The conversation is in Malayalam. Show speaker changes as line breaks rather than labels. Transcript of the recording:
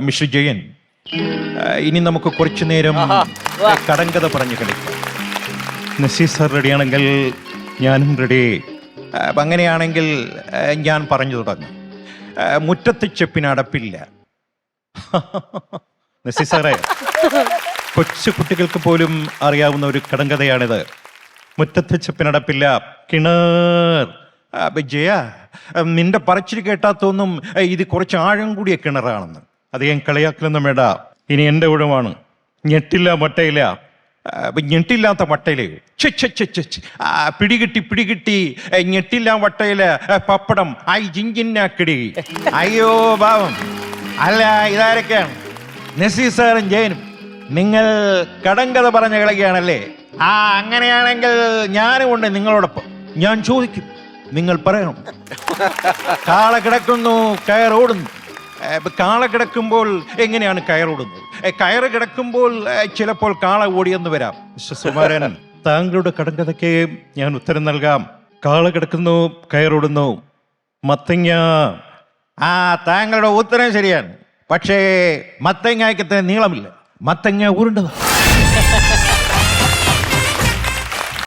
മിസ്റ്റർ ജയൻ. ഇനി നമുക്ക് കുറച്ചു നേരം കടങ്കഥ പറഞ്ഞു കളിക്കാം. നസീർ സാർ റെഡിയാണെങ്കിൽ ഞാനും റെഡി അങ്ങനെയാണെങ്കിൽ ഞാൻ പറഞ്ഞു തുടങ്ങും. മുറ്റത്ത് ചെപ്പിന് അടപ്പില്ല. നസീർ സാറേ കൊച്ചു കുട്ടികൾക്ക് പോലും അറിയാവുന്ന ഒരു കടങ്കഥയാണിത്. മുറ്റത്ത് ചെപ്പിനടപ്പില്ല കിണർ. ജയ നിന്റെ പറച്ചിൽ കേട്ടാത്തൊന്നും ഇത് കുറച്ച് ആഴം കൂടിയ കിണറാണെന്ന്. ഞാൻ കളിയാക്കലൊന്നും വേണ്ട. ഇനി എന്റെ ഉഴവാണ് ഞെട്ടില്ല മട്ടയില്ല ഞെട്ടില്ലാത്ത വട്ടയിൽ പിടികിട്ടി പിടികിട്ടി. ഞെട്ടില്ല വട്ടയിൽ പപ്പടം. ഐ ജിഞ്ചിന്നാക്കിടി അയ്യോ പാവം. അല്ല ഇതാരൊക്കെയാണ്? നസീർ സാറും ജയനും. നിങ്ങൾ കടങ്കഥ പറഞ്ഞ കളിക്കുകയാണല്ലേ ആ അങ്ങനെയാണെങ്കിൽ ഞാനും ഉണ്ട് നിങ്ങളോടൊപ്പം. ഞാൻ ചോദിക്കും. നിങ്ങൾ പറയണം. കാള കിടക്കുന്നു കയറോടുന്നു കാള കിടക്കുമ്പോൾ എങ്ങനെയാണ് കയറോടുന്നത് കയറ് കിടക്കുമ്പോൾ ചിലപ്പോൾ കാള ഓടിയെന്ന് വരാം. സുമാരൻ താങ്കളുടെ കടങ്കഥയ്ക്ക് ഞാൻ ഉത്തരം നൽകാം. കാള കിടക്കുന്നു കയറോടുന്നു മത്തങ്ങ. ആ താങ്കളുടെ ഉത്തരം ശരിയാണ്. പക്ഷേ മത്തങ്ങയ്ക്ക് നീളമില്ല. മത്തങ്ങ ഉരുണ്ടതാണ്